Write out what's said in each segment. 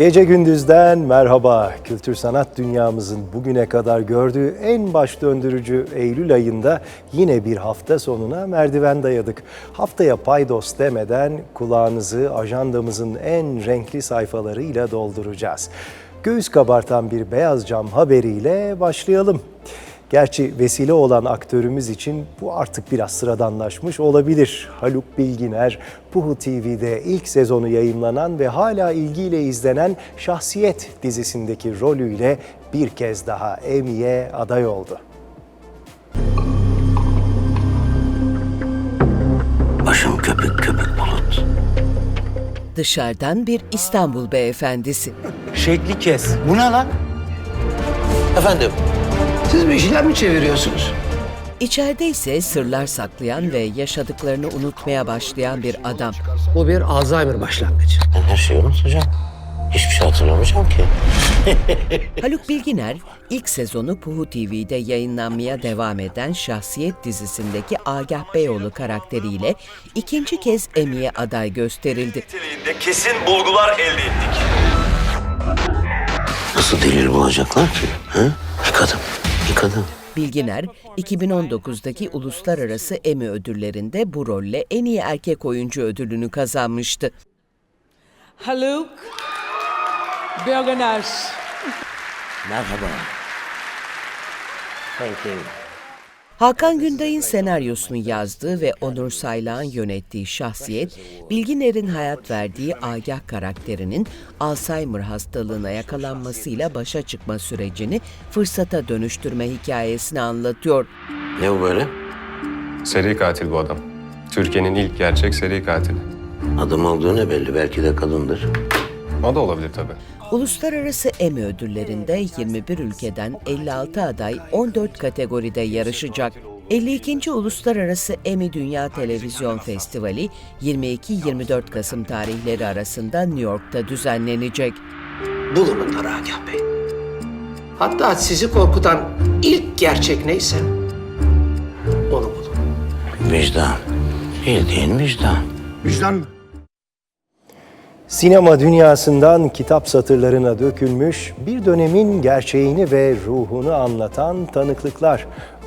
Gece gündüzden merhaba. Kültür sanat dünyamızın bugüne kadar gördüğü en baş döndürücü Eylül ayında yine bir hafta sonuna merdiven dayadık. Haftaya paydos demeden kulağınızı ajandamızın en renkli sayfalarıyla dolduracağız. Göğüs kabartan bir beyaz cam haberiyle başlayalım. Gerçi vesile olan aktörümüz için bu artık biraz sıradanlaşmış olabilir. Haluk Bilginer, Puhu TV'de ilk sezonu yayımlanan ve hala ilgiyle izlenen Şahsiyet dizisindeki rolüyle bir kez daha Emmy'ye aday oldu. Başım köpük köpük bulut. Dışarıdan bir İstanbul beyefendisi. Şekli kes. Bu ne lan? Efendim, siz bir şeyler mi çeviriyorsunuz? İçeride ise sırlar saklayan ve yaşadıklarını unutmaya başlayan bir adam. Bu bir Alzheimer başlangıcı. Ben her şeyi unutacağım. Hiçbir şey hatırlamayacağım ki. Haluk Bilginer ilk sezonu Puhu TV'de yayınlanmaya devam eden Şahsiyet dizisindeki Agah Beyoğlu karakteriyle ikinci kez Emmy'ye aday gösterildi. kesin bulgular elde ettik. Nasıl delil bulacaklar ki? He? Bir kadın, bir kadın. Bilginer, 2019'daki uluslararası Emmy ödüllerinde bu rolle en iyi erkek oyuncu ödülünü kazanmıştı. Haluk Bilginer. Merhaba. Thank you. Hakan Günday'ın senaryosunu yazdığı ve Onur Saylak'ın yönettiği Şahsiyet, Bilginer'in hayat verdiği Agah karakterinin Alzheimer hastalığına yakalanmasıyla başa çıkma sürecini fırsata dönüştürme hikayesini anlatıyor. Ne bu böyle? Seri katil bu adam. Türkiye'nin ilk gerçek seri katili. Adım olduğu ne belli, belki de kadındır. O da olabilir tabii. Uluslararası Emmy ödüllerinde 21 ülkeden 56 aday 14 kategoride yarışacak. 52. Uluslararası Emmy Dünya Televizyon Festivali 22-24 Kasım tarihleri arasında New York'ta düzenlenecek. Bulun Agah Bey. Hatta sizi korkutan ilk gerçek neyse onu bulun. Vicdan. Bildiğin vicdan. Sinema dünyasından kitap satırlarına dökülmüş bir dönemin gerçeğini ve ruhunu anlatan tanıklıklar.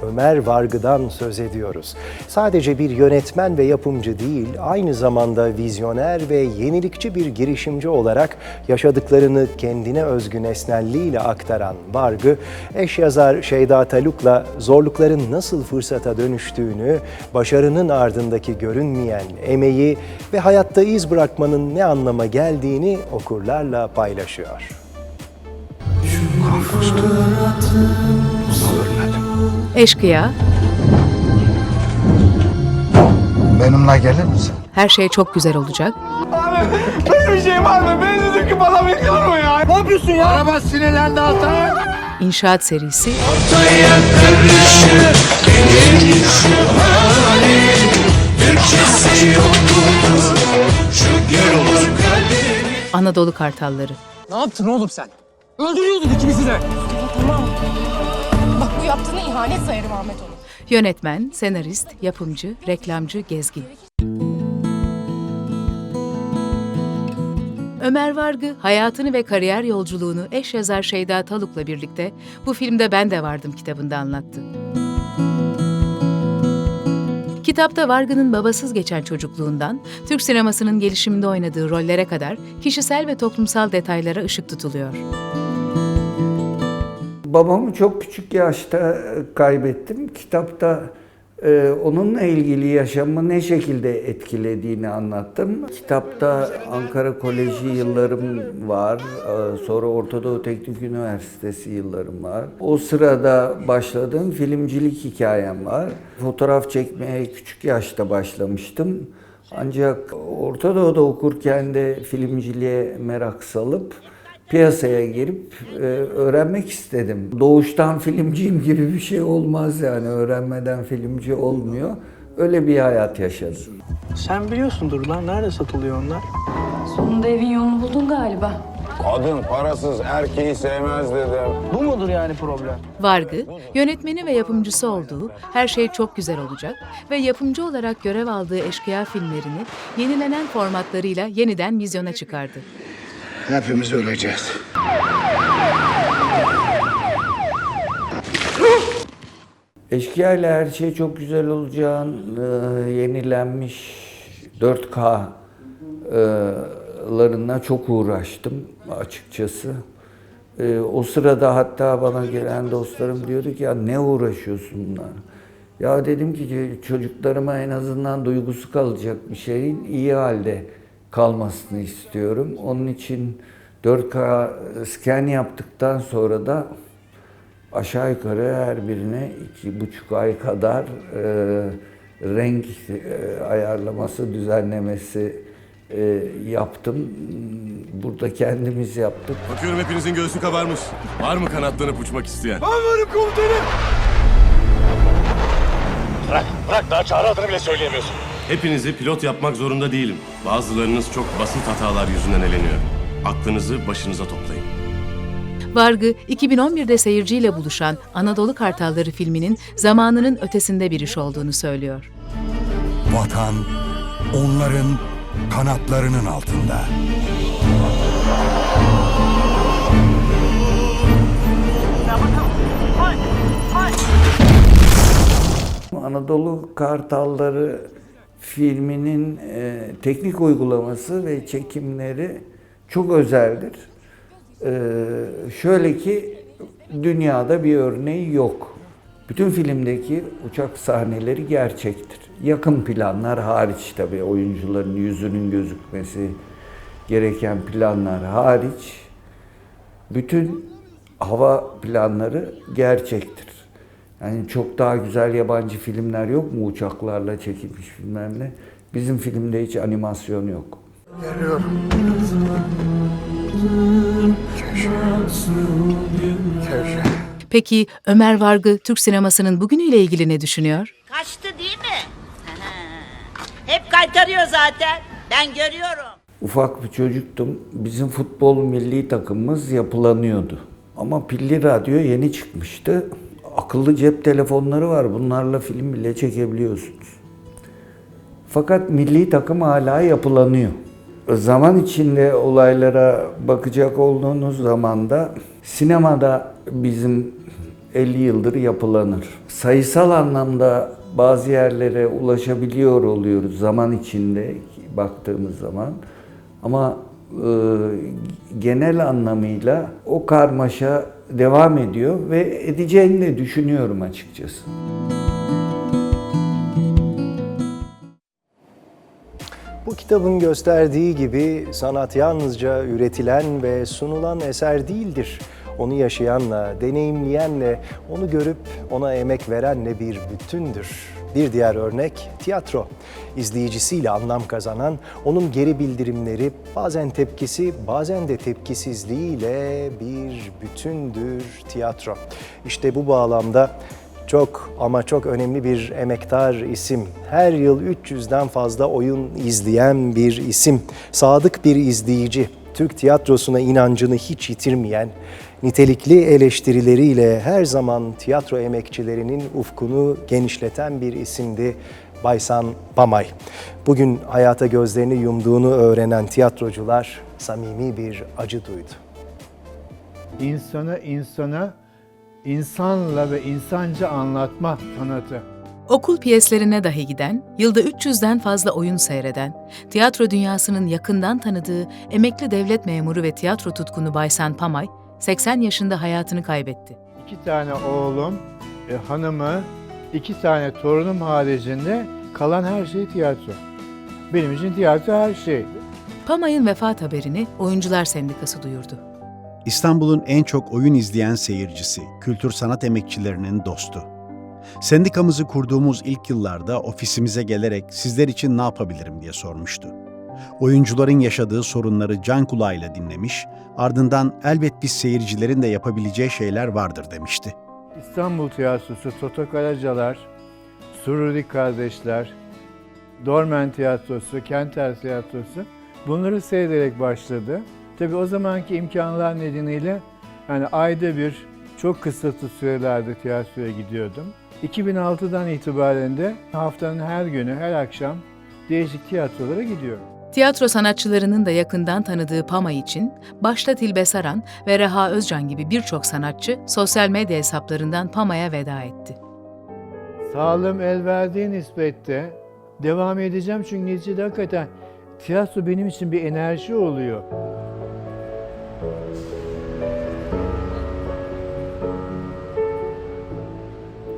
Ömer Vargı'dan söz ediyoruz. Sadece bir yönetmen ve yapımcı değil, aynı zamanda vizyoner ve yenilikçi bir girişimci olarak yaşadıklarını kendine özgü nesnelliğiyle aktaran Vargı, eş yazar Şeyda Taluk'la zorlukların nasıl fırsata dönüştüğünü, başarının ardındaki görünmeyen emeği ve hayatta iz bırakmanın ne anlama geldiğini okurlarla paylaşıyor. Eşkıya, Benimle gelir misin? her şey çok güzel olacak. Böyle bir şey var mı? Beni döküp bana bekliyor mu ya? Ne yapıyorsun ya? Araba sinirlendi Altay. İnşaat serisi, Anadolu Kartalları, Ne yaptın oğlum sen? Öldürüyordun ikimizi de. Yaptığına ihanet sayarım Ahmet onu. yönetmen, senarist, yapımcı, reklamcı, gezgin. Ömer Vargı, hayatını ve kariyer yolculuğunu eş yazar Şeyda Taluk'la birlikte bu filmde Ben de Vardım kitabında anlattı. Kitapta Vargı'nın babasız geçen çocukluğundan, Türk sinemasının gelişiminde oynadığı rollere kadar kişisel ve toplumsal detaylara ışık tutuluyor. Babamı çok küçük yaşta kaybettim. Kitapta e, onunla ilgili yaşamı ne şekilde etkilediğini anlattım. Kitapta Ankara Koleji yıllarım var. e, Sonra Orta Doğu Teknik Üniversitesi yıllarım var. O sırada başladığım filmcilik hikayem var. Fotoğraf çekmeye küçük yaşta başlamıştım. Ancak Orta Doğu'da okurken de filmciliğe merak salıp piyasaya girip e, öğrenmek istedim. Doğuştan filmciyim gibi bir şey olmaz yani öğrenmeden filmci olmuyor. Öyle bir hayat yaşadım. Sen biliyorsundur lan nerede satılıyor onlar? Sonunda evin yolunu buldun galiba. Kadın parasız erkeği sevmez dedim. Bu mudur yani problem? Vargı, yönetmeni ve yapımcısı olduğu Her Şey Çok Güzel Olacak ve yapımcı olarak görev aldığı eşkıya filmlerini yenilenen formatlarıyla yeniden vizyona çıkardı. Hepimiz öleceğiz. Eşkıya ile her şey çok güzel olacağın e, yenilenmiş 4K e, larına çok uğraştım açıkçası. E, o sırada hatta bana gelen dostlarım diyordu ki ya ne uğraşıyorsun bunlar? Ya dedim ki çocuklarıma en azından duygusu kalacak bir şeyin iyi halde kalmasını istiyorum. Onun için 4K scan yaptıktan sonra da aşağı yukarı her birine iki buçuk ay kadar e, renk e, ayarlaması, düzenlemesi e, yaptım. Burada kendimiz yaptık. Bakıyorum hepinizin göğsü kabarmış. Var mı kanatlanıp uçmak isteyen? Bırak, bırak daha çağrı adını bile söyleyemiyorsun. Hepinizi pilot yapmak zorunda değilim. Bazılarınız çok basit hatalar yüzünden eleniyor. Aklınızı başınıza toplayın. Vargı, 2011'de seyirciyle buluşan Anadolu Kartalları filminin zamanının ötesinde bir iş olduğunu söylüyor. Vatan onların kanatlarının altında. Anadolu Kartalları filminin e, teknik uygulaması ve çekimleri çok özeldir. E, şöyle ki dünyada bir örneği yok. Bütün filmdeki uçak sahneleri gerçektir. Yakın planlar hariç tabii oyuncuların yüzünün gözükmesi gereken planlar hariç bütün hava planları gerçektir. Yani çok daha güzel yabancı filmler yok mu uçaklarla çekilmiş filmlerle? Bizim filmde hiç animasyon yok. Peki Ömer Vargı Türk sinemasının bugünüyle ilgili ne düşünüyor? Kaçtı değil mi? Hep kaytarıyor zaten. Ben görüyorum. Ufak bir çocuktum. Bizim futbol milli takımımız yapılanıyordu. Ama pilli radyo yeni çıkmıştı. Akıllı cep telefonları var. Bunlarla film bile çekebiliyorsunuz. Fakat milli takım hala yapılanıyor. Zaman içinde olaylara bakacak olduğunuz zaman da sinemada bizim 50 yıldır yapılanır. Sayısal anlamda bazı yerlere ulaşabiliyor oluyoruz zaman içinde baktığımız zaman. Ama e, genel anlamıyla o karmaşa devam ediyor ve edeceğini de düşünüyorum açıkçası. Bu kitabın gösterdiği gibi sanat yalnızca üretilen ve sunulan eser değildir. Onu yaşayanla, deneyimleyenle, onu görüp ona emek verenle bir bütündür. Bir diğer örnek tiyatro. İzleyicisiyle anlam kazanan, onun geri bildirimleri, bazen tepkisi, bazen de tepkisizliğiyle bir bütündür tiyatro. İşte bu bağlamda çok ama çok önemli bir emektar isim. Her yıl 300'den fazla oyun izleyen bir isim. Sadık bir izleyici. Türk tiyatrosuna inancını hiç yitirmeyen, nitelikli eleştirileriyle her zaman tiyatro emekçilerinin ufkunu genişleten bir isimdi Baysan Pamay. Bugün hayata gözlerini yumduğunu öğrenen tiyatrocular samimi bir acı duydu. İnsanı insana, insanla ve insanca anlatma sanatı. Okul piyeslerine dahi giden, yılda 300'den fazla oyun seyreden, tiyatro dünyasının yakından tanıdığı emekli devlet memuru ve tiyatro tutkunu Baysan Pamay, 80 yaşında hayatını kaybetti. İki tane oğlum, e, hanımı, iki tane torunum haricinde kalan her şey tiyatro. Benim için tiyatro her şey. Pamay'ın vefat haberini Oyuncular Sendikası duyurdu. İstanbul'un en çok oyun izleyen seyircisi, kültür sanat emekçilerinin dostu. Sendikamızı kurduğumuz ilk yıllarda ofisimize gelerek sizler için ne yapabilirim diye sormuştu. Oyuncuların yaşadığı sorunları can kulağıyla dinlemiş, ardından elbet biz seyircilerin de yapabileceği şeyler vardır demişti. İstanbul Tiyatrosu, Toto Karacalar, Sururi Kardeşler, Dormen Tiyatrosu, Kenter Tiyatrosu bunları seyrederek başladı. Tabii o zamanki imkanlar nedeniyle yani ayda bir çok kısıtlı sürelerde tiyatroya gidiyordum. 2006'dan itibaren de haftanın her günü, her akşam değişik tiyatrolara gidiyorum. Tiyatro sanatçılarının da yakından tanıdığı Pama için başta Tilbe Saran ve Reha Özcan gibi birçok sanatçı sosyal medya hesaplarından Pama'ya veda etti. Sağlığım el verdiği nispette devam edeceğim çünkü neticede hakikaten tiyatro benim için bir enerji oluyor.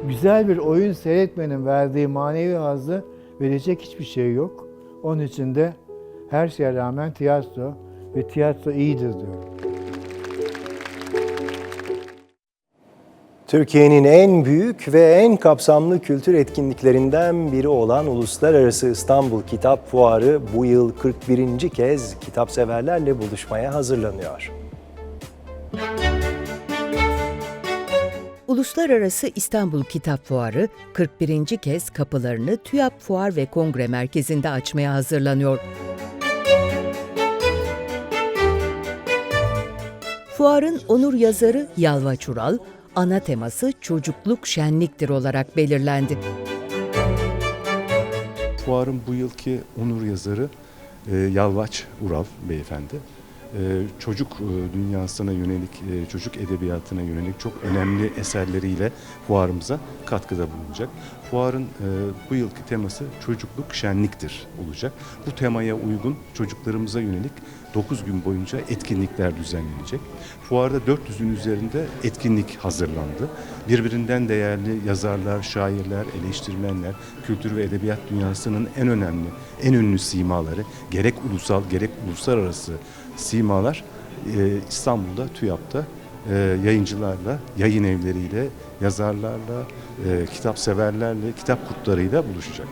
Güzel bir oyun seyretmenin verdiği manevi hazzı verecek hiçbir şey yok. Onun için de her şeye rağmen tiyatro ve tiyatro iyidir diyorum. Türkiye'nin en büyük ve en kapsamlı kültür etkinliklerinden biri olan Uluslararası İstanbul Kitap Fuarı bu yıl 41. kez kitapseverlerle buluşmaya hazırlanıyor. Uluslararası İstanbul Kitap Fuarı 41. kez kapılarını TÜYAP Fuar ve Kongre Merkezi'nde açmaya hazırlanıyor. Fuarın onur yazarı Yalva Çural, ana teması çocukluk şenliktir olarak belirlendi. Fuarın bu yılki onur yazarı e, Yalvaç Ural beyefendi. E, çocuk e, dünyasına yönelik, çocuk edebiyatına yönelik çok önemli eserleriyle fuarımıza katkıda bulunacak. Fuarın bu yılki teması çocukluk şenliktir olacak. Bu temaya uygun çocuklarımıza yönelik 9 gün boyunca etkinlikler düzenlenecek. Fuarda 400'ün üzerinde etkinlik hazırlandı. Birbirinden değerli yazarlar, şairler, eleştirmenler, kültür ve edebiyat dünyasının en önemli, en ünlü simaları, gerek ulusal gerek uluslararası simalar e, İstanbul'da, TÜYAP'ta e, yayıncılarla, yayın evleriyle, yazarlarla, e, kitap severlerle, kitap kurtlarıyla buluşacak.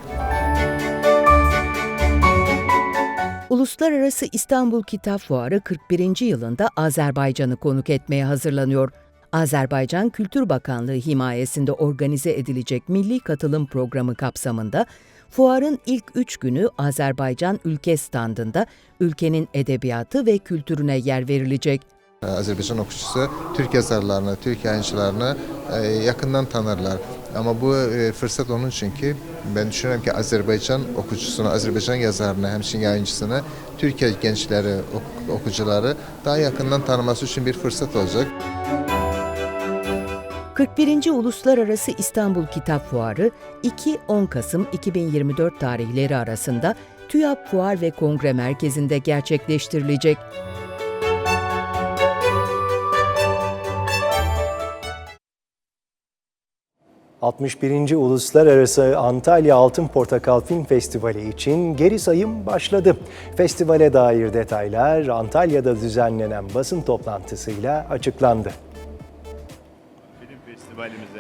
Uluslararası İstanbul Kitap Fuarı 41. yılında Azerbaycan'ı konuk etmeye hazırlanıyor. Azerbaycan Kültür Bakanlığı himayesinde organize edilecek milli katılım programı kapsamında fuarın ilk üç günü Azerbaycan ülke standında ülkenin edebiyatı ve kültürüne yer verilecek. Azerbaycan okuyucusu Türk yazarlarını, Türk yayıncılarını e, yakından tanırlar. Ama bu e, fırsat onun için ki ben düşünüyorum ki Azerbaycan okuyucusunu, Azerbaycan yazarını, hemşin yayıncısını Türkiye gençleri, ok- okucuları daha yakından tanıması için bir fırsat olacak. 41. Uluslararası İstanbul Kitap Fuarı 2-10 Kasım 2024 tarihleri arasında TÜYAP Fuar ve Kongre Merkezi'nde gerçekleştirilecek. ...61. Uluslararası Antalya Altın Portakal Film Festivali için geri sayım başladı. Festivale dair detaylar Antalya'da düzenlenen basın toplantısıyla açıklandı.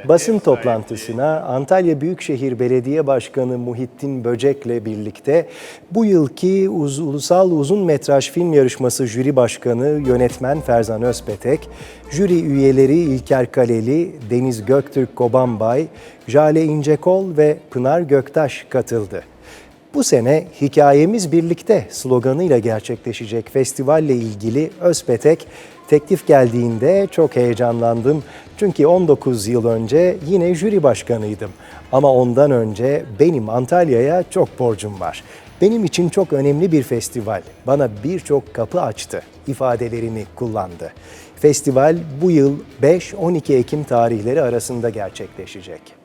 Basın toplantısına Antalya Büyükşehir Belediye Başkanı Muhittin Böcek'le birlikte bu yılki uz- Ulusal Uzun Metraj Film Yarışması Jüri Başkanı Yönetmen Ferzan Özpetek, jüri üyeleri İlker Kaleli, Deniz Göktürk Kobambay, Jale İncekol ve Pınar Göktaş katıldı. Bu sene Hikayemiz Birlikte sloganıyla gerçekleşecek festivalle ilgili Özpetek, teklif geldiğinde çok heyecanlandım. Çünkü 19 yıl önce yine jüri başkanıydım. Ama ondan önce benim Antalya'ya çok borcum var. Benim için çok önemli bir festival. Bana birçok kapı açtı ifadelerini kullandı. Festival bu yıl 5-12 Ekim tarihleri arasında gerçekleşecek.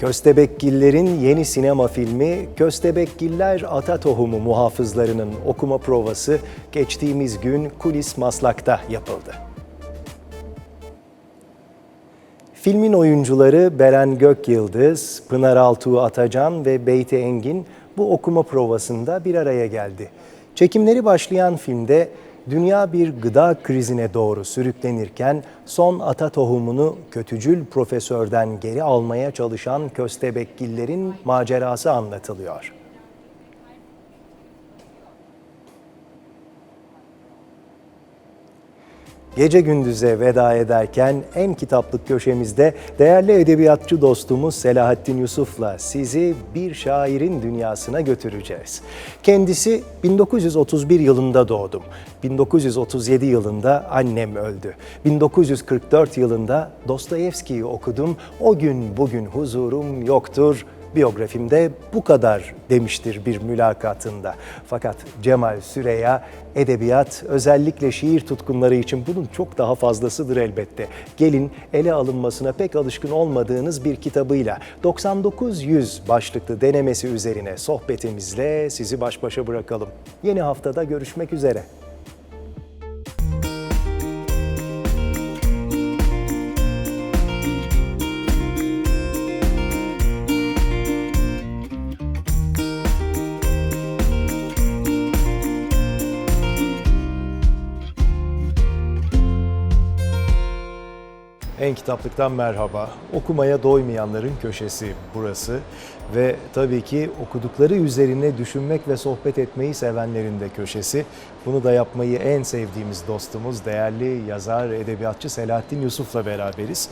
Köstebekgillerin yeni sinema filmi Köstebekgiller Ata Tohumu muhafızlarının okuma provası geçtiğimiz gün Kulis Maslak'ta yapıldı. Filmin oyuncuları Beren Gökyıldız, Pınar Altuğ Atacan ve Beyti Engin bu okuma provasında bir araya geldi. Çekimleri başlayan filmde dünya bir gıda krizine doğru sürüklenirken son ata tohumunu kötücül profesörden geri almaya çalışan köstebekgillerin macerası anlatılıyor. Gece gündüze veda ederken en kitaplık köşemizde değerli edebiyatçı dostumuz Selahattin Yusuf'la sizi bir şairin dünyasına götüreceğiz. Kendisi 1931 yılında doğdum. 1937 yılında annem öldü. 1944 yılında Dostoyevski'yi okudum. O gün bugün huzurum yoktur biyografimde bu kadar demiştir bir mülakatında. Fakat Cemal Süreya edebiyat özellikle şiir tutkunları için bunun çok daha fazlasıdır elbette. Gelin ele alınmasına pek alışkın olmadığınız bir kitabıyla 99-100 başlıklı denemesi üzerine sohbetimizle sizi baş başa bırakalım. Yeni haftada görüşmek üzere. Kitaplık'tan merhaba. Okumaya doymayanların köşesi burası ve tabii ki okudukları üzerine düşünmek ve sohbet etmeyi sevenlerin de köşesi. Bunu da yapmayı en sevdiğimiz dostumuz, değerli yazar, edebiyatçı Selahattin Yusuf'la beraberiz.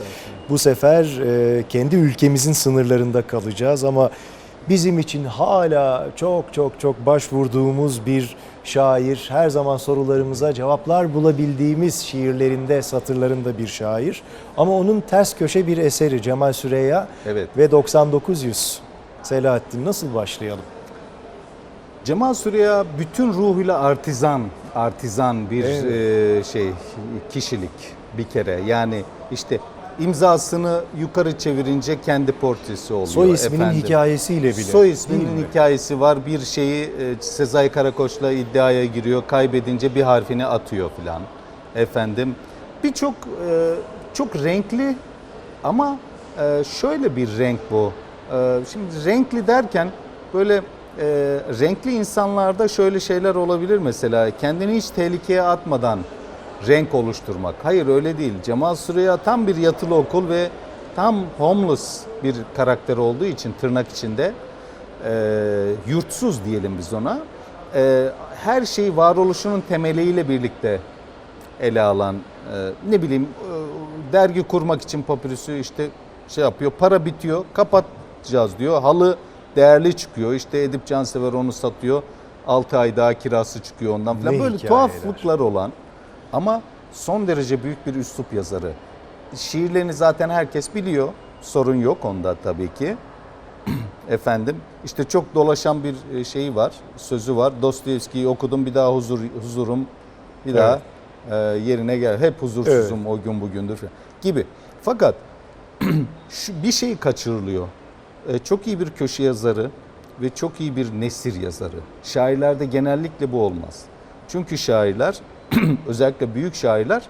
Bu sefer e, kendi ülkemizin sınırlarında kalacağız ama bizim için hala çok çok çok başvurduğumuz bir şair, her zaman sorularımıza cevaplar bulabildiğimiz şiirlerinde, satırlarında bir şair. Ama onun ters köşe bir eseri Cemal Süreya Evet. ve 9900. Selahattin nasıl başlayalım? Cemal Süreya bütün ruhuyla artizan, artizan bir e, şey kişilik bir kere. Yani işte imzasını yukarı çevirince kendi portresi oluyor. Soy isminin efendim. hikayesiyle bile, Soy isminin mi? hikayesi var. Bir şeyi e, Sezai Karakoç'la iddiaya giriyor. Kaybedince bir harfini atıyor filan. Efendim birçok e, çok renkli ama e, şöyle bir renk bu. Şimdi renkli derken böyle renkli insanlarda şöyle şeyler olabilir mesela kendini hiç tehlikeye atmadan renk oluşturmak. Hayır öyle değil. Cemal Süreya tam bir yatılı okul ve tam homeless bir karakter olduğu için tırnak içinde e, yurtsuz diyelim biz ona. E, her şeyi varoluşunun temeliyle birlikte ele alan e, ne bileyim e, dergi kurmak için papirüsü işte şey yapıyor para bitiyor kapatacağız diyor halı değerli çıkıyor işte Edip Cansever onu satıyor 6 ay daha kirası çıkıyor ondan falan Ne böyle hikayeler. tuhaflıklar olan ama son derece büyük bir üslup yazarı. Şiirlerini zaten herkes biliyor sorun yok onda tabii ki. Efendim işte çok dolaşan bir e, şeyi var, sözü var. Dostoyevski'yi okudum bir daha huzur huzurum bir daha e, yerine gel. Hep huzursuzum o gün bugündür falan gibi. Fakat şu bir şey kaçırılıyor. E, çok iyi bir köşe yazarı ve çok iyi bir nesir yazarı. Şairlerde genellikle bu olmaz. Çünkü şairler özellikle büyük şairler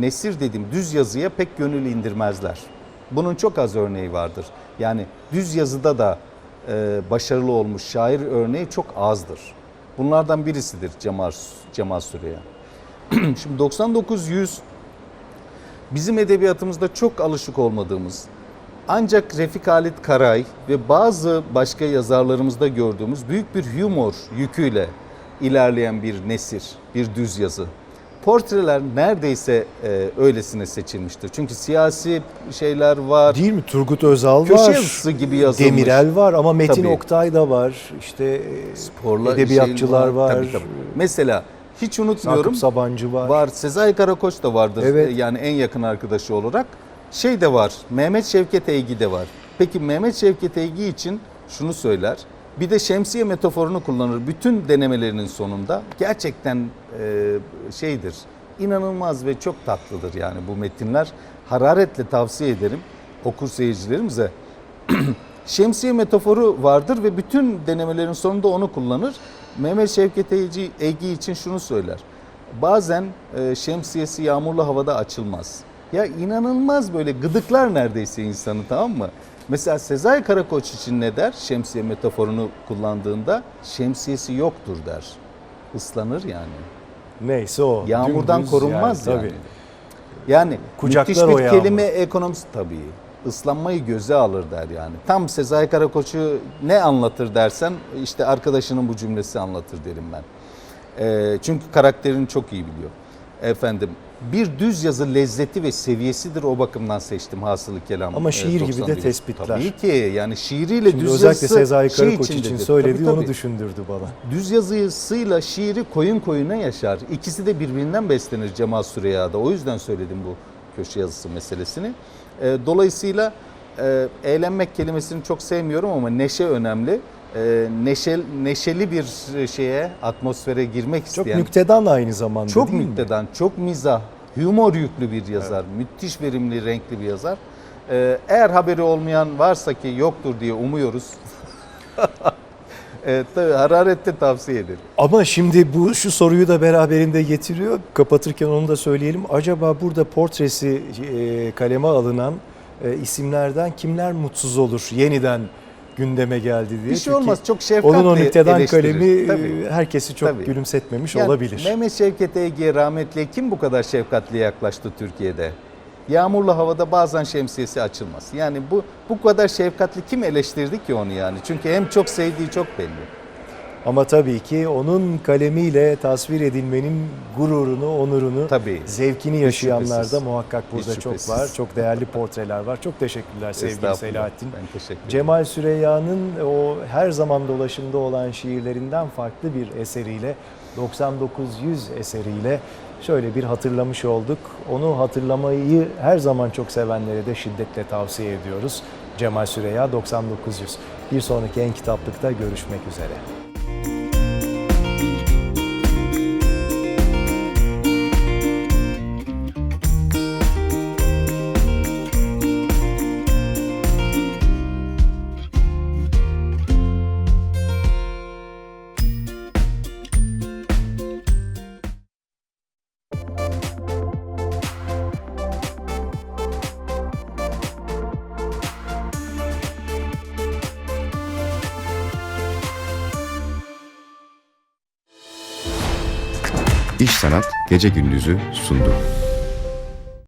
nesir dediğim düz yazıya pek gönül indirmezler. Bunun çok az örneği vardır. Yani düz yazıda da e, başarılı olmuş şair örneği çok azdır. Bunlardan birisidir Cemal, Cemal Süreya. Şimdi 99-100 bizim edebiyatımızda çok alışık olmadığımız ancak Refik Halit Karay ve bazı başka yazarlarımızda gördüğümüz büyük bir humor yüküyle ilerleyen bir nesir, bir düz yazı. Portreler neredeyse e, öylesine seçilmiştir. Çünkü siyasi şeyler var. Değil mi? Turgut Özal Köşe var. yazısı gibi yazılmış. Demirel var ama Metin Tabii. Oktay da var. İşte e, Sporla edebiyatçılar şey var. Tabii, tabii. Mesela hiç unutmuyorum. Sakıp Sabancı var. Var. Sezai Karakoç da vardır. Evet. Yani en yakın arkadaşı olarak. Şey de var. Mehmet Şevket Eygi de var. Peki Mehmet Şevket Eygi için şunu söyler. Bir de şemsiye metaforunu kullanır. Bütün denemelerinin sonunda gerçekten e, şeydir. inanılmaz ve çok tatlıdır yani bu metinler. Hararetle tavsiye ederim okur seyircilerimize. Şemsiye metaforu vardır ve bütün denemelerin sonunda onu kullanır. Mehmet Şevket Eygi için şunu söyler. Bazen e, şemsiyesi yağmurlu havada açılmaz. Ya inanılmaz böyle gıdıklar neredeyse insanı tamam mı? Mesela Sezai Karakoç için ne der? Şemsiye metaforunu kullandığında şemsiyesi yoktur der. Islanır yani. Neyse o. Yağmurdan dümdüz korunmaz yani. tabii. Yani Kucaklar müthiş o bir yağmur. kelime ekonomisi tabii. Islanmayı göze alır der yani. Tam Sezai Karakoç'u ne anlatır dersen işte arkadaşının bu cümlesi anlatır derim ben. Ee, çünkü karakterini çok iyi biliyor. Efendim bir düz yazı lezzeti ve seviyesidir o bakımdan seçtim hasılı kelam. Ama e, şiir gibi de 91'i. tespitler. Tabii ki yani şiiriyle Şimdi düz özellikle yazısı Sezai şey Karakoç için içindedir. söylediği Tabii, onu tabii. düşündürdü bana. Düz yazısıyla şiiri koyun koyuna yaşar. İkisi de birbirinden beslenir Cemal Süreyya'da. O yüzden söyledim bu köşe yazısı meselesini. E, dolayısıyla e, eğlenmek kelimesini çok sevmiyorum ama neşe önemli. E, neşel, neşeli bir şeye, atmosfere girmek Çok isteyen... nüktedan aynı zamanda Çok değil mi? nüktedan, çok mizah, humor yüklü bir yazar. Müthiş verimli, renkli bir yazar. Ee, eğer haberi olmayan varsa ki yoktur diye umuyoruz. evet, tabii hararetle tavsiye ederim. Ama şimdi bu şu soruyu da beraberinde getiriyor. Kapatırken onu da söyleyelim. Acaba burada portresi e, kaleme alınan e, isimlerden kimler mutsuz olur? Yeniden gündeme geldi diye. Bir şey Çünkü olmaz, çok şefkatle Onun o nüktedan kalemi e, Tabii. herkesi çok Tabii. gülümsetmemiş Yani olabilir. Mehmet Şevket Ege rahmetliye kim bu kadar şefkatli yaklaştı Türkiye'de? Yağmurlu havada bazen şemsiyesi açılmaz. Yani bu bu kadar şefkatli kim eleştirdi ki onu yani? Çünkü hem çok sevdiği çok belli. Ama tabii ki onun kalemiyle tasvir edilmenin gururunu, onurunu, Tabii. zevkini yaşayanlar da muhakkak burada çok var. Çok değerli portreler var. Çok teşekkürler sevgili. Selahattin. Ben teşekkür ederim. Cemal Süreyya'nın o her zaman dolaşımda olan şiirlerinden farklı bir eseriyle 9900 eseriyle şöyle bir hatırlamış olduk. Onu hatırlamayı her zaman çok sevenlere de şiddetle tavsiye ediyoruz. Cemal Süreyya 9900. Bir sonraki en kitaplıkta görüşmek üzere. Gece Gündüz'ü sundu.